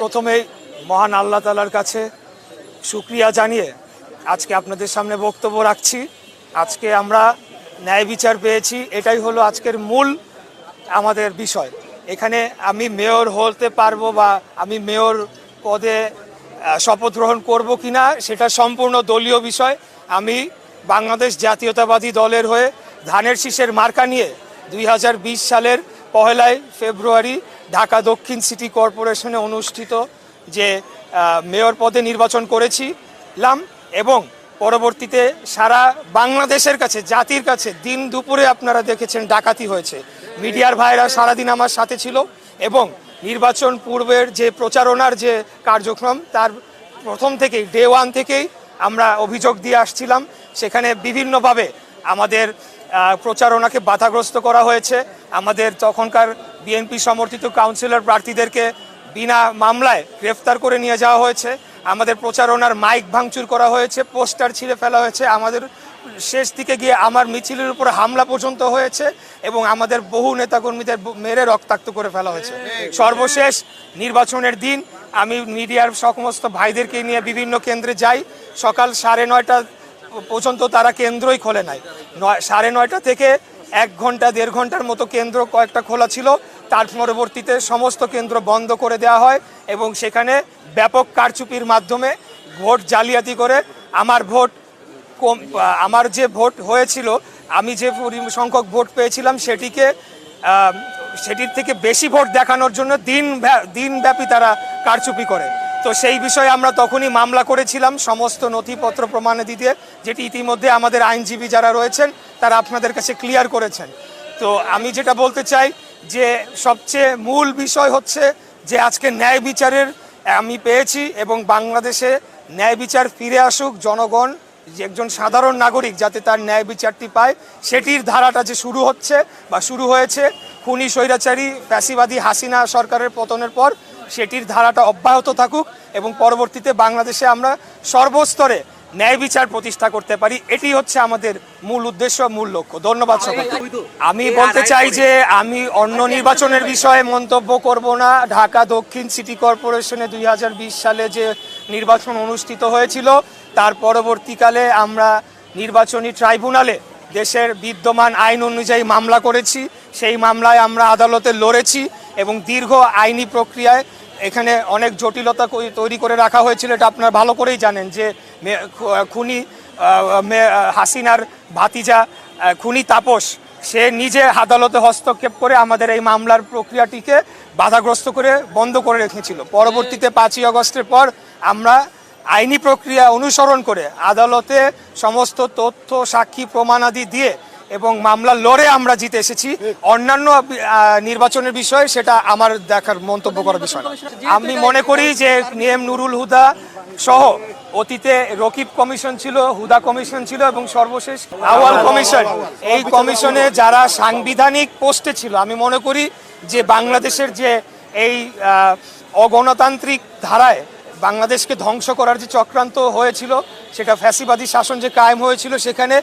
প্রথমেই মহান আল্লাহ তালার কাছে শুক্রিয়া জানিয়ে আজকে আপনাদের সামনে বক্তব্য রাখছি। আজকে আমরা ন্যায় বিচার পেয়েছি, এটাই হলো আজকের মূল আমাদের বিষয়। এখানে আমি মেয়র হতে পারব বা আমি মেয়র পদে শপথ গ্রহণ করব কিনা, সেটা সম্পূর্ণ দলীয় বিষয়। আমি বাংলাদেশ জাতীয়তাবাদী দলের হয়ে ধানের শীষের মার্কা নিয়ে দুই হাজার বিশ সালের পহেলাই ফেব্রুয়ারি ঢাকা দক্ষিণ সিটি কর্পোরেশনে অনুষ্ঠিত যে মেয়র পদে নির্বাচন করেছিলাম এবং পরবর্তীতে সারা বাংলাদেশের কাছে, জাতির কাছে দিন দুপুরে আপনারা দেখেছেন ডাকাতি হয়েছে। মিডিয়ার ভাইরা সারাদিন আমার সাথে ছিল এবং নির্বাচন পূর্বের যে প্রচারণার যে কার্যক্রম, তার প্রথম থেকেই ডে ওয়ান থেকেই আমরা অভিযোগ দিয়ে আসছিলাম। সেখানে বিভিন্নভাবে আমাদের প্রচারণাকে বাধাগ্রস্ত করা হয়েছে। আমাদের তখনকার বিএনপি সমর্থিত কাউন্সিলর প্রার্থীদেরকে বিনা মামলায় গ্রেফতার করে নিয়ে যাওয়া হয়েছে। আমাদের প্রচারণার মাইক ভাঙচুর করা হয়েছে, পোস্টার ছিঁড়ে ফেলা হয়েছে। আমাদের শেষ দিকে গিয়ে আমার মিছিলের উপর হামলা পর্যন্ত হয়েছে এবং আমাদের বহু নেতাকর্মীদের মেরে রক্তাক্ত করে ফেলা হয়েছে। সর্বশেষ নির্বাচনের দিন আমি মিডিয়ার সমস্ত ভাইদেরকে নিয়ে বিভিন্ন কেন্দ্রে যাই। সকাল সাড়ে নয়টা পর্যন্ত তারা কেন্দ্রই খোলে নাই। নয়, সাড়ে নয়টা থেকে এক ঘণ্টা, দেড় ঘণ্টার মতো কেন্দ্র কয়েকটা খোলা ছিল। তার পরবর্তীতে সমস্ত কেন্দ্র বন্ধ করে দেওয়া হয় এবং সেখানে ব্যাপক কারচুপির মাধ্যমে ভোট জালিয়াতি করে আমার ভোট কম, আমার যে ভোট হয়েছিল, আমি যে সংখ্যক ভোট পেয়েছিলাম সেটিকে সেটির থেকে বেশি ভোট দেখানোর জন্য দিন দিনব্যাপী তারা কারচুপি করে। তো সেই বিষয়ে আমরা তখনই মামলা করেছিলাম সমস্ত নথিপত্র প্রমাণে দিতে, যেটি ইতিমধ্যে আমাদের আইনজীবী যারা রয়েছেন, তারা আপনাদের কাছে ক্লিয়ার করেছেন। তো আমি যেটা বলতে চাই যে সবচেয়ে মূল বিষয় হচ্ছে যে আজকে ন্যায় বিচারের আমি পেয়েছি এবং বাংলাদেশে ন্যায় বিচার ফিরে আসুক, জনগণ একজন সাধারণ নাগরিক যাতে তার ন্যায় বিচারটি পায়, সেটির ধারাটা যে শুরু হচ্ছে বা শুরু হয়েছে, খুনি স্বৈরাচারী ফ্যাসিবাদী হাসিনা সরকারের পতনের পর সেটির ধারাটা অব্যাহত থাকুক এবং পরবর্তীতে বাংলাদেশে আমরা সর্বস্তরে ন্যায় বিচার প্রতিষ্ঠা করতে পারি এটি হচ্ছে আমাদের মূল উদ্দেশ্য মূল লক্ষ্য। ধন্যবাদ সবাইকে। আমি বলতে চাই যে আমি অন্য নির্বাচনের বিষয়ে মন্তব্য করব না। ঢাকা দক্ষিণ সিটি কর্পোরেশনে দুই হাজার বিশ সালে যে নির্বাচন অনুষ্ঠিত হয়েছিল তার পরবর্তীকালে আমরা নির্বাচনী ট্রাইব্যুনালে দেশের বিদ্যমান আইন অনুযায়ী মামলা করেছি। সেই মামলায় আমরা আদালতে লড়েছি। এবং দীর্ঘ আইনি প্রক্রিয়ায় এখানে অনেক জটিলতা তৈরি করে রাখা হয়েছিল, এটা আপনারা ভালো করেই জানেন যে খুনি হাসিনার ভাতিজা খুনি তাপস, সে নিজে আদালতে হস্তক্ষেপ করে আমাদের এই মামলার প্রক্রিয়াটিকে বাধাগ্রস্ত করে বন্ধ করে রেখেছিল। পরবর্তীতে পাঁচই অগস্টের পর আমরা আইনি প্রক্রিয়া অনুসরণ করে আদালতে সমস্ত তথ্য, সাক্ষী, প্রমাণাদি দিয়ে এবং মামলা লড়ে আমরা জিতে এসেছি। অন্যান্য নির্বাচনের বিষয়ে সেটা আমার দেখার মন্তব্য করার বিষয় আমি মনে করি যে নিএম নুরুল হুদা সহ অতীতে রকিব কমিশন ছিল, হুদা কমিশন ছিল এবং সর্বশেষ আওয়াল কমিশন। এই কমিশনে যারা সাংবিধানিক পোস্টে ছিল, আমি মনে করি যে বাংলাদেশের যে এই অগণতান্ত্রিক ধারায় বাংলাদেশকে ধ্বংস করার যে চক্রান্ত হয়েছিল, সেটা ফ্যাসিবাদী শাসন যে কায়েম হয়েছিল, সেখানে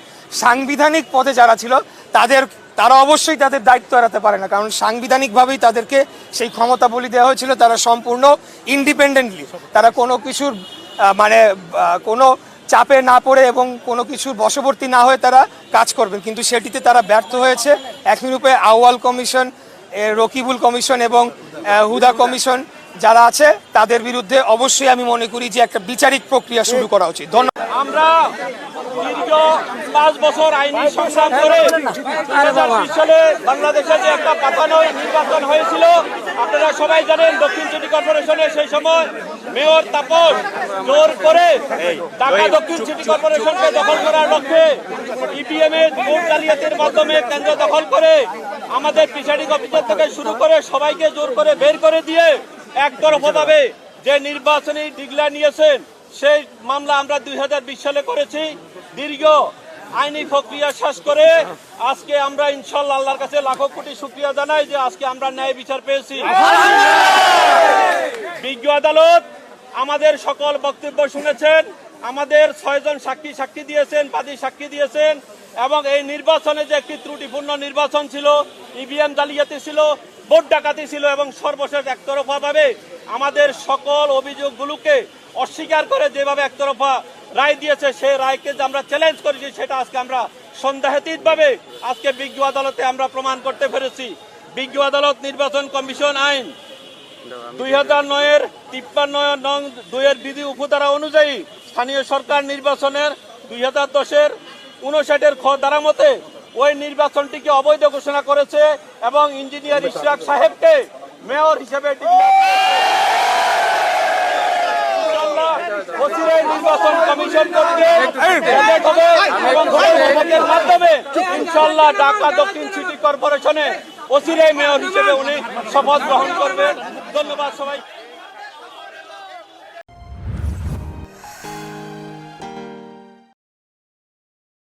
সাংবিধানিক পদে যারা ছিল, তাদের, তারা অবশ্যই তাদের দায়িত্ব এড়াতে পারে না। কারণ সাংবিধানিকভাবেই তাদেরকে সেই ক্ষমতা বলি দেওয়া হয়েছিল, তারা সম্পূর্ণ ইন্ডিপেন্ডেন্টলি তারা কোনো কিছুর মানে কোনো চাপে না পড়ে এবং কোনো কিছুর বশবর্তী না হয়ে তারা কাজ করবেন। কিন্তু সেটিতে তারা ব্যর্থ হয়েছে। একই রূপে আউয়াল কমিশন রকিবুল কমিশন এবং হুদা কমিশন যারা আছে, তাদের বিরুদ্ধে অবশ্যই আমি মনে করি যে একটা বিচারিক প্রক্রিয়া শুরু করা উচিত। ধন্যবাদ। আমরা দীর্ঘ পাঁচ বছর আইনি সংগ্রাম করে সালে বাংলাদেশে যে একটা পাতানো নির্বাচন হয়েছিল, আপনারা সবাই জানেন দক্ষিণ সিটি কর্পোরেশনে সেই সময় মেয়র তাপস জোর করে ঢাকা দক্ষিণ সিটি কর্পোরেশনকে দখল করার লক্ষ্যে ইপিএম এর ভোট জালিয়াতির মাধ্যমে কেন্দ্র দখল করে আমাদের প্রিসাইডিং অফিসার থেকে শুরু করে সবাইকে জোর করে বের করে দিয়ে একতরফাভাবে যে নির্বাচনী ডিগলা নিয়েছেন, সেই মামলা আমরা দুই সালে করেছি। দীর্ঘ আইনি প্রক্রিয়া শেষ করে আজকে আমরা ইনশাল্লাহ আল্লাহর কাছে লাখো কোটি শুক্রিয়া জানাই যে আজকে আমরা ন্যায় বিচার পেয়েছি। বিজ্ঞ আদালত আমাদের সকল বক্তব্য শুনেছেন, আমাদের ছয়জন সাক্ষী সাক্ষী দিয়েছেন, বাদী সাক্ষী দিয়েছেন। এবং এই নির্বাচনে যে একটি ত্রুটিপূর্ণ নির্বাচন ছিল, ইভিএম জালিয়াতি ছিল, ভোট ডাকাতি ছিল এবং সর্বশেষ একতরফাভাবে আমাদের সকল অভিযোগগুলোকে অস্বীকার করে যেভাবে একতরফা রায় দিয়েছে, সেই রায়কে যে আমরা চ্যালেঞ্জ করেছি, সেটা আজকে আমরা সন্দেহাতীতভাবে আজকে বিজ্ঞ আদালতে আমরা প্রমাণ করতে পেরেছি। বিজ্ঞ আদালত নির্বাচন কমিশন আইন দুই হাজার নয়ের তিপ্পান্ন নং দুইয়ের বিধি উপধারা অনুযায়ী স্থানীয় সরকার নির্বাচনের দুই হাজার দশের উনষাটের খ ধারা মতে ওই নির্বাচনটিকে অবৈধ ঘোষণা করেছে এবং ইঞ্জিনিয়ার ইশরাক সাহেবকে মেয়র হিসেবে নির্বাচন কমিশন মাধ্যমে ইনশাল্লাহ ঢাকা দক্ষিণ সিটি কর্পোরেশনে মেয়র হিসেবে উনি শপথ গ্রহণ করবেন। ধন্যবাদ সবাই